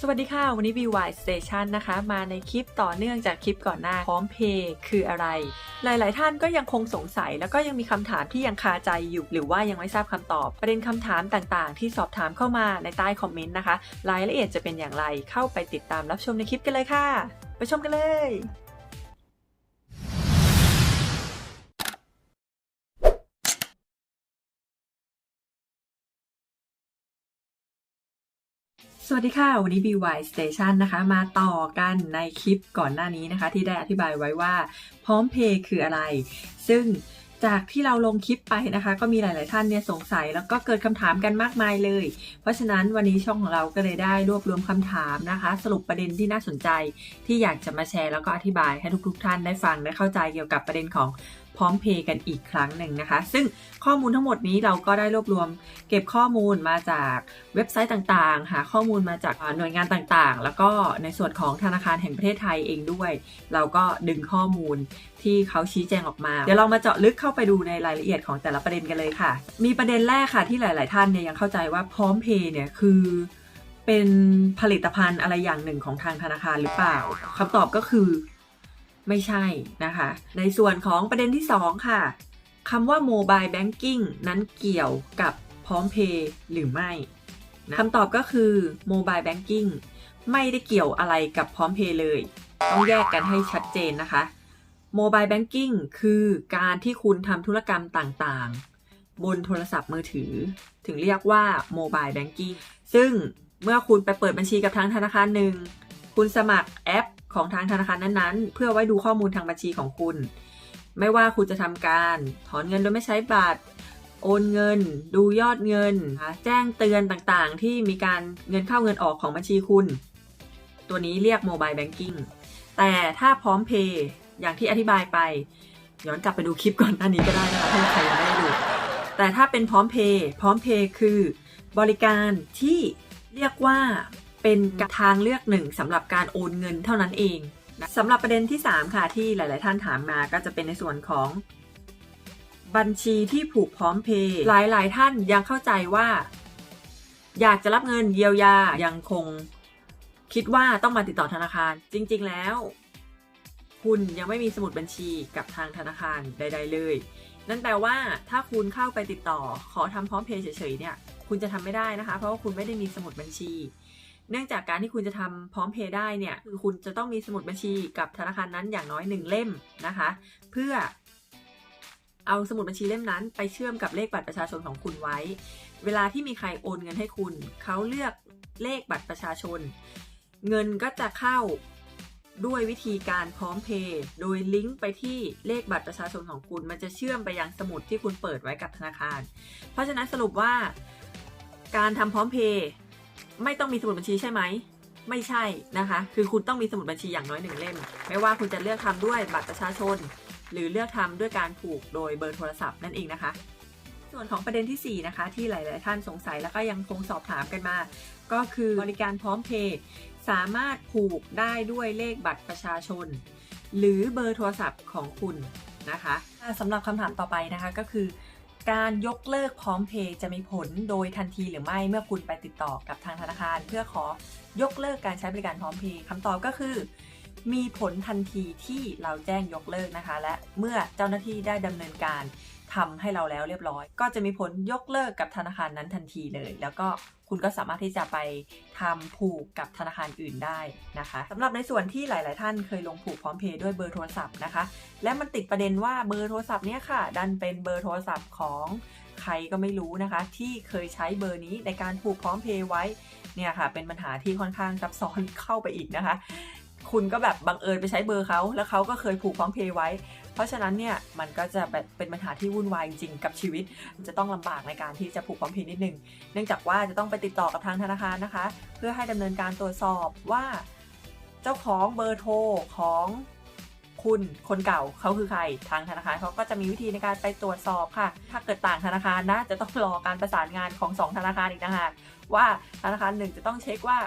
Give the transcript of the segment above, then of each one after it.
สวัสดีค่ะ วันนี้ VY Station นะคะ มาในคลิปต่อเนื่องจากคลิปก่อนหน้าพร้อมเพย์คืออะไร หลาย ๆ ท่านก็ยังคงสงสัย แล้วก็ยังมีคำถามที่ยังคาใจอยู่ หรือว่ายังไม่ทราบคำตอบ ประเด็นคำถามต่าง ๆ ที่สอบถามเข้ามาในใต้คอมเมนต์นะคะ รายละเอียดจะเป็นอย่างไรเข้าไปติดตามรับชมในคลิปกันเลยค่ะ ไปชมกันเลย สวัสดีค่ะ วันนี้ BY Station นะคะ มาต่อกันในคลิปก่อนหน้านี้นะคะ ที่ได้อธิบายไว้ว่าพร้อมเพย์คืออะไร ซึ่งจากที่เราลงคลิปไปนะคะ ก็มีหลาย ๆ ท่านเนี่ยสงสัยแล้วก็เกิดคำถามกันมากมายเลย เพราะฉะนั้นวันนี้ช่องของเราก็เลยได้รวบรวมคำถามนะคะ สรุปประเด็นที่น่าสนใจที่อยากจะมาแชร์แล้วก็อธิบายให้ทุก ๆ ท่านได้ฟังได้เข้าใจเกี่ยวกับประเด็นของ พร้อมเพย์กันอีกครั้งหนึ่งนะคะ ซึ่งข้อมูลทั้งหมดนี้เราก็ได้รวบรวม เก็บข้อมูลมาจากเว็บไซต์ต่างๆ หาข้อมูลมาจากหน่วยงานต่างๆ แล้วก็ในส่วนของธนาคารแห่งประเทศไทยเองด้วย เราก็ดึงข้อมูลที่เขาชี้แจงออกมา เดี๋ยวเรามาเจาะลึกเข้าไปดูในรายละเอียดของแต่ละประเด็นกันเลยค่ะ มีประเด็นแรกค่ะที่หลาย ๆ ท่านเนี่ยยังเข้าใจว่าพร้อมเพย์เนี่ยคือเป็นผลิตภัณฑ์อะไรอย่างหนึ่งของทางธนาคารหรือเปล่าคำตอบก็คือ ไม่ใช่นะคะ ในส่วนของประเด็นที่ 2 ค่ะคำว่า Mobile Banking นั้นเกี่ยวกับพร้อมเพย์หรือไม่นะคำตอบก็คือ Mobile Banking ไม่ได้เกี่ยวอะไรกับพร้อมเพย์เลย ต้องแยกกันให้ชัดเจนนะคะ Mobile Banking คือการที่คุณทำธุรกรรมต่างๆ บนโทรศัพท์มือถือ ถึงเรียกว่า Mobile Banking ซึ่งเมื่อคุณไปเปิดบัญชีกับทางธนาคารหนึ่ง คุณสมัครแอป ของทางธนาคารนั้นๆ เพื่อไว้ดูข้อมูลทางบัญชีของคุณ ไม่ว่าคุณจะทำการถอนเงินโดยไม่ใช้บัตร โอนเงิน ดูยอดเงิน แจ้งเตือนต่างๆ ที่มีการเงินเข้าเงินออกของบัญชีคุณ ตัวนี้เรียกโมบายแบงกิ้งแต่ถ้าพร้อมเพย์อย่างที่อธิบายไป ย้อนกลับไปดูคลิปก่อนหน้านี้ก็ได้นะคะถ้าใครยังไม่ได้ดู แต่ถ้าเป็นพร้อมเพย์พร้อมเพย์คือบริการที่เรียกว่า เป็นทางเลือกหนึ่งสำหรับการโอนเงินเท่านั้นเองนะสำหรับประเด็นที่ 3 ค่ะที่หลาย ๆ ท่านถามมาก็จะเป็นในส่วนของบัญชีที่ผูกพร้อมเพย์หลาย ๆ ท่านยังเข้าใจว่า อยากจะรับเงินเยียวยายังคง คิดว่าต้องมาติดต่อธนาคาร จริง ๆ แล้ว คุณยังไม่มีสมุดบัญชีกับทางธนาคารใด ๆ เลย นั่นแปลว่าถ้าคุณเข้าไปติดต่อขอทำพร้อมเพย์เฉย ๆ เนี่ย คุณจะทำไม่ได้นะคะ เพราะว่าคุณไม่ได้มีสมุดบัญชี เนื่องจากการที่คุณจะทำพร้อมเพย์ได้เนี่ยคือคุณจะต้องมีสมุดบัญชีกับธนาคารนั้นอย่างน้อยหนึ่งเล่มนะคะ เพื่อเอาสมุดบัญชีเล่มนั้น ไปเชื่อมกับเลขบัตรประชาชนของคุณไว้ เวลาที่มีใครโอนเงินให้คุณ เขาเลือกเลขบัตรประชาชน เงินก็จะเข้าด้วยวิธีการพร้อมเพย์โดยลิงก์ไปที่เลขบัตรประชาชนของคุณ มันจะเชื่อมไปยังสมุดที่คุณเปิดไว้กับธนาคาร เพราะฉะนั้นสรุปว่า การทำพร้อมเพย์ ไม่ต้องมีสมุดบัญชีใช่ไหม ไม่ใช่นะคะ คือคุณต้องมีสมุดบัญชีอย่างน้อยหนึ่งเล่ม ไม่ว่าคุณจะเลือกทำด้วยบัตรประชาชน หรือเลือกทำด้วยการผูกโดยเบอร์โทรศัพท์นั่นเองนะคะ ส่วนของประเด็นที่ 4 นะคะ ที่หลาย ๆ ท่านสงสัยแล้วก็ยังคงสอบถามกันมา ก็คือบริการพร้อมเพย์สามารถผูกได้ด้วยเลขบัตรประชาชน หรือเบอร์โทรศัพท์ของคุณนะคะสำหรับคำถามต่อไปนะคะก็คือ การยกเลิกพร้อมเพย์จะมีผลโดยทันทีหรือไม่เมื่อคุณไปติดต่อกับทางธนาคาร เพื่อขอยกเลิกการใช้บริการพร้อมเพย์คำตอบก็คือ มีผลทันทีที่เราแจ้งยกเลิกนะคะ และเมื่อเจ้าหน้าที่ได้ดำเนินการทำให้เราแล้วเรียบร้อย ก็จะมีผลยกเลิกกับธนาคารนั้นทันทีเลย แล้วก็ คุณก็สามารถที่จะไปทำผูกกับธนาคารอื่นได้นะคะสำหรับในส่วนที่หลาย ๆ ท่านเคยลงผูกพร้อมเพย์ด้วยเบอร์โทรศัพท์นะคะ และมันติดประเด็นว่าเบอร์โทรศัพท์เนี้ยค่ะ ดันเป็นเบอร์โทรศัพท์ของใครก็ไม่รู้นะคะ ที่เคยใช้เบอร์นี้ในการผูกพร้อมเพย์ไว้เนี่ยค่ะ เป็นปัญหาที่ค่อนข้างซับซ้อนเข้าไปอีกนะคะ คุณก็แบบบังเอิญไปใช้เบอร์เขาแล้วเขาก็เคยผูกพร้อมเพย์ไว้ เพราะฉะนั้นเนี่ยมันก็จะเป็นปัญหาที่วุ่นวายจริงๆกับชีวิต จะต้องลำบากในการที่จะผูกพร้อมเพย์นิดนึง เนื่องจากว่าจะต้องไปติดต่อกับทางธนาคารนะคะ เพื่อให้ดำเนินการตรวจสอบว่าเจ้าของเบอร์โทรของคุณคนเก่าเขาคือใครทางธนาคารเขาก็จะมีวิธีในการไปตรวจสอบค่ะ ถ้าเกิดต่างธนาคารนะ จะต้องรอการประสานงานของ 2 ธนาคารอีกนะฮะว่าธนาคารหนึ่งจะต้องเช็คว่า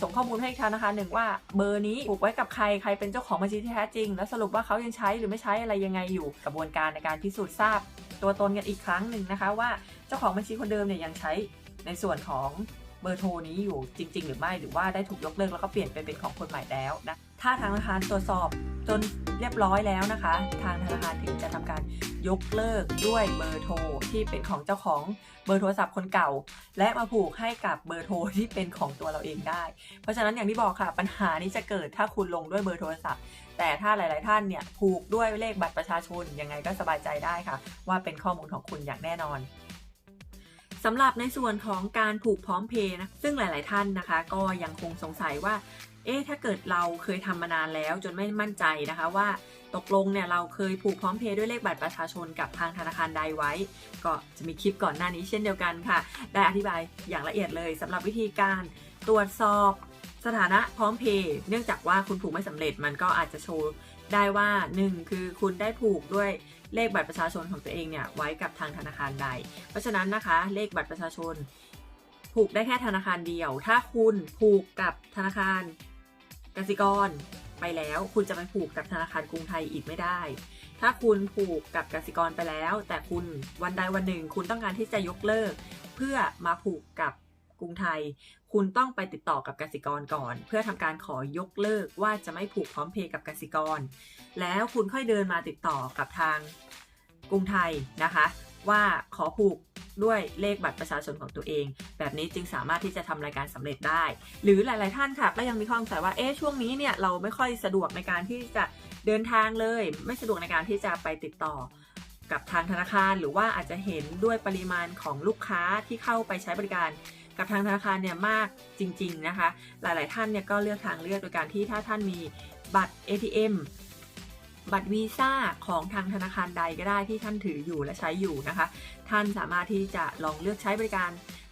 ส่งข้อมูลให้ธนะคะหนึ่งว่าเบอร์นี้ผูกไว้กับใครใครเป็นเจ้าของบัญชีที่แท้จริง แล้วสรุปว่าเขายังใช้หรือไม่ใช้อะไรยังไงอยู่กระบวนการในการพิสูจน์ทราบ ตัวตนกันอีกครั้งหนึ่งนะคะ ว่าเจ้าของบัญชีคนเดิมเนี่ยยังใช้ในส่วนของเบอร์โทรนี้อยู่จริง ๆ หรือไม่หรือว่าได้ถูกยกเลิกแล้วก็เปลี่ยนไปเป็นของคนใหม่แล้วนะถ้าทางธนาคารตรวจสอบจน เรียบร้อยแล้วนะคะ ทางธนาคารถึงจะทำการยกเลิกด้วยเบอร์โทรที่เป็นของเจ้าของเบอร์โทรศัพท์คนเก่า และมาผูกให้กับเบอร์โทรที่เป็นของตัวเราเองได้ เพราะฉะนั้นอย่างที่บอกค่ะปัญหานี้จะเกิดถ้าคุณลงด้วยเบอร์โทรศัพท์ แต่ถ้าหลาย ๆ ท่านเนี่ยผูกด้วยเลขบัตรประชาชนยังไงก็สบายใจได้ค่ะ ว่าเป็นข้อมูลของคุณอย่างแน่นอน สำหรับในส่วนของการผูกพร้อมเพย์นะซึ่งหลาย ๆ ท่านนะคะ ก็ยังคงสงสัยว่าเอ๊ะถ้าเกิดเราเคยทำมานานแล้วจนไม่มั่นใจนะคะว่าตกลงเนี่ยเราเคยผูกพร้อมเพย์ด้วยเลขบัตรประชาชนกับทางธนาคารใดไว้ ก็จะมีคลิปก่อนหน้านี้เช่นเดียวกันค่ะ ได้อธิบายอย่างละเอียดเลยสำหรับวิธีการตรวจสอบ สถานะพร้อมเพย์เนื่องจากว่าคุณผูกไม่สำเร็จมันก็อาจจะโชว์ได้ว่า 1 คือคุณได้ผูกด้วยเลขบัตรประชาชนของตัวเองเนี่ยไว้กับทางธนาคารใด เพราะฉะนั้นนะคะ เลขบัตรประชาชน ผูกได้แค่ธนาคารเดียว ถ้าคุณผูกกับธนาคารกสิกรไปแล้ว คุณจะไปผูกกับธนาคารกรุงไทยอีกไม่ได้ ถ้าคุณผูกกับกสิกรไปแล้ว แต่คุณวันใดวันหนึ่ง คุณต้องการที่จะยกเลิก เพื่อมาผูกกับ รุงไทย คุณต้องไปติดต่อกับกสิกรก่อน เพื่อทำการขอยกเลิกว่าจะไม่ผูกพร้อมเพย์กับกสิกร แล้วคุณค่อยเดินมาติดต่อกับทางกรุงไทยนะคะ ว่าขอผูกด้วยเลขบัตรประชาชนของตัวเอง แบบนี้จึงสามารถที่จะทำรายการสำเร็จได้ หรือหลาย ๆ ท่านค่ะก็ยังมีข้อสงสัยว่าเอ๊ะช่วงนี้เนี่ยเราไม่ค่อยสะดวกในการที่จะเดินทางเลย ไม่สะดวกในการที่จะไปติดต่อกับทางธนาคาร หรือว่าอาจจะเห็นด้วยปริมาณของลูกค้าที่เข้าไปใช้บริการ กับทางธนาคารเนี่ยมากจริง ๆ นะคะ หลาย ๆ ท่านเนี่ยก็เลือกทางเลือกโดยการที่ถ้าท่านมีบัตร ATM บัตรวีซ่าของทางธนาคารใดก็ได้ที่ท่านถืออยู่และใช้อยู่นะคะ ท่านสามารถที่จะลองเลือกใช้บริการ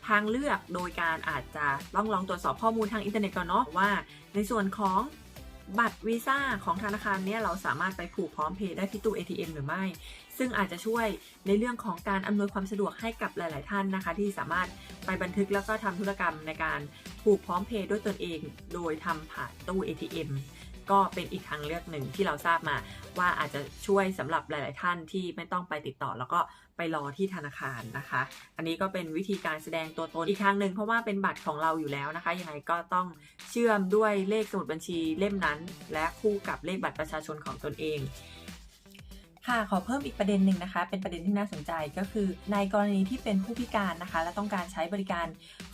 ทางเลือกโดยการอาจจะต้องลองตรวจสอบข้อมูลทางอินเทอร์เน็ตก่อนเนาะว่า ในส่วนของ บัตรวีซ่าของธนาคารเนี่ยเราสามารถไปผูกพร้อมเพย์ได้ที่ตู้ ATM หรือไม่ ซึ่งอาจจะช่วยในเรื่องของการอำนวยความสะดวกให้กับหลาย ๆ ท่านนะคะ ที่สามารถไปบันทึกแล้วก็ทำธุรกรรมในการผูกพร้อมเพย์ด้วยตนเอง โดยทำผ่านตู้ ATM ก็เป็นอีกทางเลือกหนึ่งที่เราทราบมาว่าอาจจะช่วยสำหรับหลาย ๆ ท่านที่ไม่ต้องไปติดต่อ แล้วก็ไปรอที่ธนาคารนะคะ อันนี้ก็เป็นวิธีการแสดงตัวตนอีกทางหนึ่งเพราะว่าเป็นบัตรของเราอยู่แล้วนะคะ ยังไงก็ต้องเชื่อมด้วยเลขสมุดบัญชีเล่มนั้น และคู่กับเลขบัตรประชาชนของตนเองค่ะขอเพิ่มอีกประเด็นหนึ่งนะคะ เป็นประเด็นที่น่าสนใจก็คือ ในกรณีที่เป็นผู้พิการนะคะ และต้องการใช้บริการ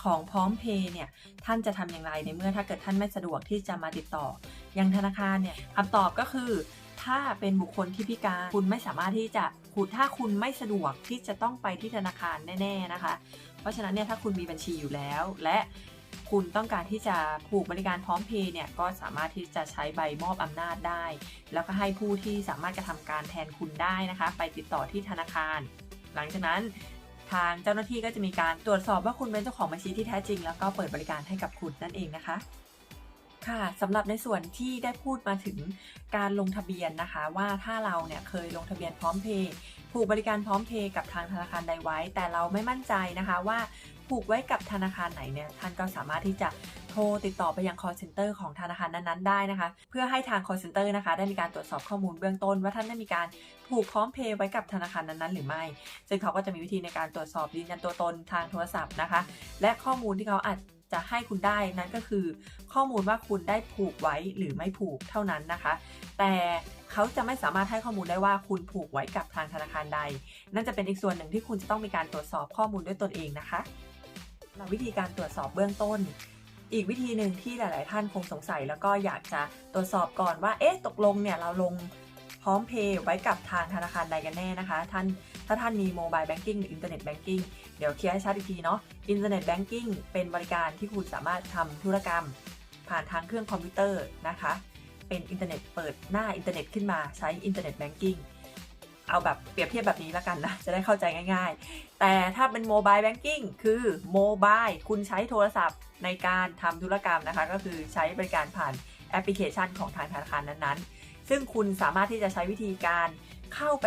ของพร้อมเพย์เนี่ยท่านจะทำอย่างไรในเมื่อถ้าเกิดท่านไม่สะดวกที่จะมาติดต่อ อยังธนาคารเนี่ยคำตอบก็คือถ้าเป็นบุคคลที่พิการคุณไม่สามารถที่จะคุณถ้าคุณไม่สะดวกที่จะต้องไปที่ธนาคารแน่ ๆนะคะ เพราะฉะนั้นเนี่ยถ้าคุณมีบัญชีอยู่แล้ว และคุณต้องการที่จะผูกบริการพร้อมเพย์เนี่ยก็สามารถที่จะใช้ใบมอบอำนาจได้ แล้วก็ให้ผู้ที่สามารถกระทำการแทนคุณได้นะคะ ไปติดต่อที่ธนาคาร หลังจากนั้นทางเจ้าหน้าที่ก็จะมีการตรวจสอบว่าคุณเป็นเจ้าของบัญชีที่แท้จริง แล้วก็เปิดบริการให้กับคุณนั่นเองนะคะ ค่ะสำหรับในส่วนที่ได้พูดมาถึงการลงทะเบียนนะคะ ว่าถ้าเราเนี่ยเคยลงทะเบียนพร้อมเพย์ผูกบริการพร้อมเพย์กับทางธนาคารใดไว้ แต่เราไม่มั่นใจนะคะว่าผูกไว้กับธนาคารไหนเนี่ยท่านก็สามารถที่จะโทรติดต่อไปยัง call center ของธนาคารนั้นๆได้นะคะ เพื่อให้ทาง call center นะคะ ได้มีการตรวจสอบข้อมูลเบื้องต้น ว่าท่านได้มีการผูกพร้อมเพย์ไว้กับธนาคารนั้นๆ หรือไม่ ซึ่งเขาก็จะมีวิธีในการตรวจสอบยืนยันตัวตนทางโทรศัพท์นะคะ และข้อมูลที่เขาอาจ จะให้คุณได้นั้นก็คือ ข้อมูลว่าคุณได้ผูกไว้หรือไม่ผูกเท่านั้นนะคะ แต่เขาจะไม่สามารถให้ข้อมูลได้ว่าคุณผูกไว้กับทางธนาคารใด นั่นจะเป็นอีกส่วนหนึ่งที่คุณจะต้องมีการตรวจสอบข้อมูลด้วยตนเองนะคะวิธีการตรวจสอบเบื้องต้น อีกวิธีหนึ่งที่หลาย ๆ ท่านคงสงสัย แล้วก็อยากจะตรวจสอบก่อนว่าเอ๊ะตกลงเนี่ยเราลง ร้อมเพย์ไว้กับทางธนาคารใดกันแน่นะคะ ท่านถ้าท่านมีโมบายแบงกิ้งหรืออินเทอร์เน็ตแบงกิ้งเดี๋ยวเคลียร์ให้ชัดอีกทีเนาะอินเทอร์เน็ตแบงกิ้งเป็นบริการที่คุณสามารถทำธุรกรรม ผ่านทางเครื่องคอมพิวเตอร์นะคะ เป็นอินเทอร์เน็ตเปิดหน้าอินเทอร์เน็ตขึ้นมาใช้อินเทอร์เน็ตแบงกิ้งเอาแบบเปรียบเทียบแบบนี้แล้วกันนะ จะได้เข้าใจง่ายๆ แต่ถ้าเป็นโมบายแบงกิ้งคือโมบายคุณใช้โทรศัพท์ในการทำธุรกรรมนะคะ ก็คือใช้บริการผ่านแอปพลิเคชันของทางธนาคารนั้นๆ ซึ่งคุณสามารถที่จะใช้วิธีการเข้าไป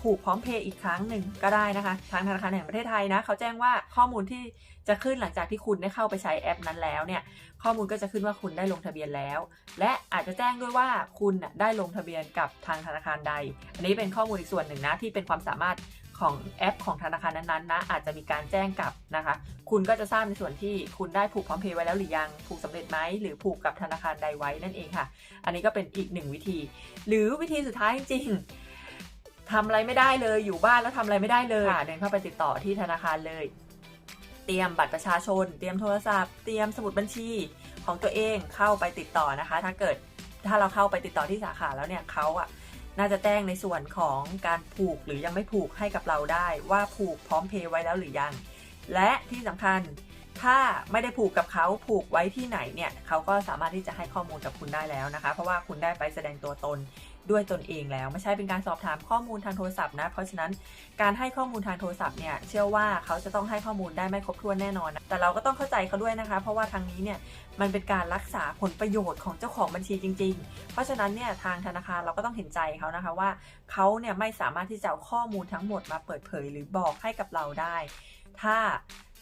ผูกพร้อมเพย์อีกครั้งหนึ่งก็ได้นะคะ ทางธนาคารแห่งประเทศไทยนะเขาแจ้งว่าข้อมูลที่จะขึ้นหลังจากที่คุณได้เข้าไปใช้แอปนั้นแล้วเนี่ย ข้อมูลก็จะขึ้นว่าคุณได้ลงทะเบียนแล้ว และอาจจะแจ้งด้วยว่าคุณได้ลงทะเบียนกับทางธนาคารใด อันนี้เป็นข้อมูลอีกส่วนหนึ่งนะที่เป็นความสามารถ ของแอปของธนาคารนั้นๆนะอาจจะมีการแจ้งกลับนะคะ คุณก็จะทราบในส่วนที่คุณได้ผูกพร้อมเพย์ไว้แล้วหรือยังผูกสำเร็จไหมหรือผูกกับธนาคารใดไว้นั่นเองค่ะ อันนี้ก็เป็นอีกหนึ่งวิธี หรือวิธีสุดท้ายจริงๆทำอะไรไม่ได้เลยอยู่บ้านแล้วทำอะไรไม่ได้เลยค่ะเดินเข้าไปติดต่อที่ธนาคารเลย เตรียมบัตรประชาชน เตรียมโทรศัพท์ เตรียมสมุดบัญชีของตัวเองเข้าไปติดต่อนะคะ ถ้าเกิดถ้าเราเข้าไปติดต่อที่สาขาแล้วเนี่ยเขาอะ น่าจะแจ้งในส่วนของการผูกหรือยังไม่ผูกให้กับเราได้ ว่าผูกพร้อมเพย์ไว้แล้วหรือยัง และที่สำคัญ ถ้าไม่ได้ผูกกับเขาผูกไว้ที่ไหนเนี่ยเขาก็สามารถที่จะให้ข้อมูลกับคุณได้แล้วนะคะ เพราะว่าคุณได้ไปแสดงตัวตนด้วยตนเองแล้ว ไม่ใช่เป็นการสอบถามข้อมูลทางโทรศัพท์นะ เพราะฉะนั้นการให้ข้อมูลทางโทรศัพท์เนี่ยเชื่อว่าเขาจะต้องให้ข้อมูลได้ไม่ครบถ้วนแน่นอนนะแต่เราก็ต้องเข้าใจเขาด้วยนะคะ เพราะว่าทางนี้เนี่ยมันเป็นการรักษาผลประโยชน์ของเจ้าของบัญชีจริง ๆ เพราะฉะนั้นเนี่ยทางธนาคารเราก็ต้องเห็นใจเขานะคะว่าเขาเนี่ยไม่สามารถที่จะเอาข้อมูลทั้งหมดมาเปิดเผย หรือบอกให้กับเราได้ ถ้า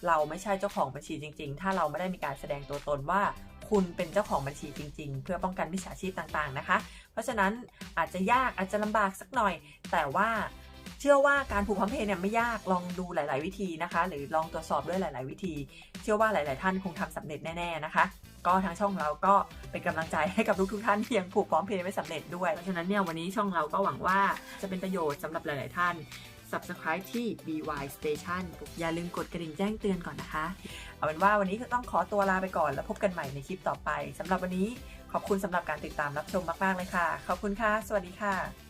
เราไม่ใช่เจ้าของบัญชีจริง ๆ ถ้าเราไม่ได้มีการแสดงตัวตนว่าคุณเป็นเจ้าของบัญชีจริง ๆ เพื่อป้องกันมิจฉาชีพต่างๆนะคะ เพราะฉะนั้นอาจจะยากอาจจะลำบากสักหน่อย แต่ว่าเชื่อว่าการผูกพร้อมเพย์เนี่ยไม่ยากลองดูหลาย ๆ วิธีนะคะ หรือลองตรวจสอบด้วยหลาย ๆ วิธี เชื่อว่าหลาย ๆ ท่านคงทำสำเร็จแน่ ๆ นะคะ ก็ทางช่องเราก็เป็นกำลังใจให้กับทุก ๆ ท่านที่ยังผูกพร้อมเพย์ไม่สำเร็จด้วยเพราะฉะนั้นเนี่ยวันนี้ช่องเราก็หวังว่าจะเป็นประโยชน์สำหรับหลาย ๆ ท่าน subscribe ที่ BY Station อย่าลืมกดกระดิ่งแจ้งเตือนก่อนนะคะ เอาเป็นว่าวันนี้ก็ต้องขอตัวลาไปก่อนแล้วพบกันใหม่ในคลิปต่อไปสำหรับวันนี้ขอบคุณสำหรับการติดตามรับชมมากๆเลยค่ะ ขอบคุณค่ะ สวัสดีค่ะ